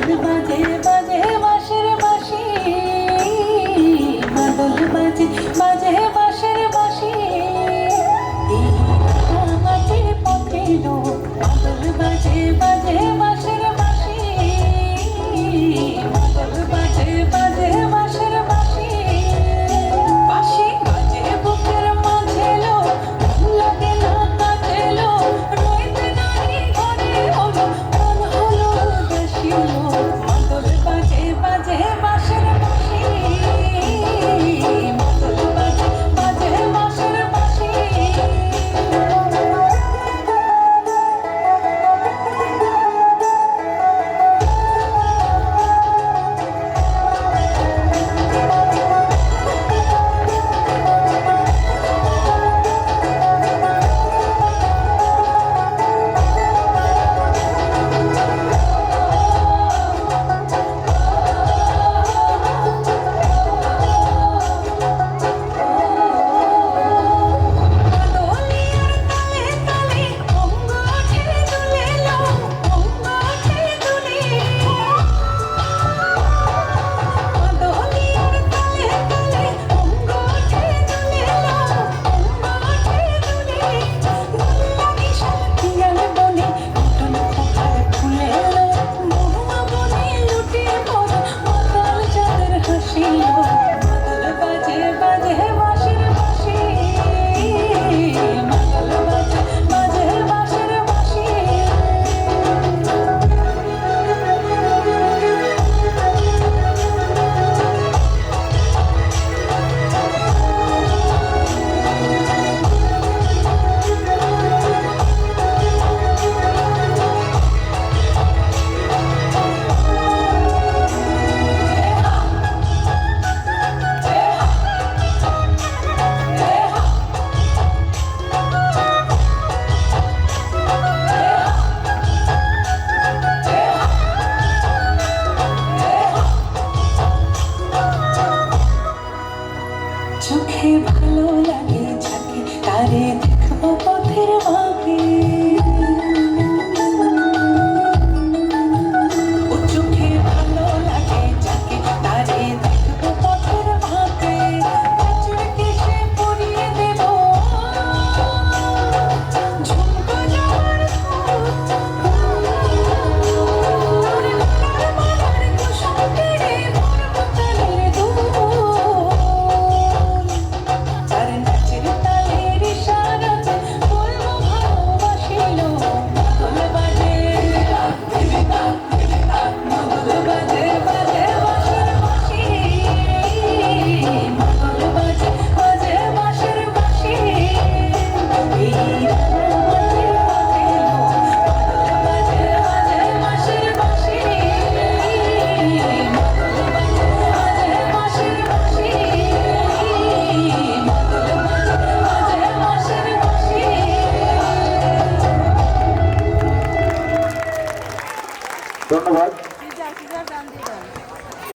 Oh, ভালো লাগে যাকে তারে দেখব পথের বাঁকে ধন্যবাদ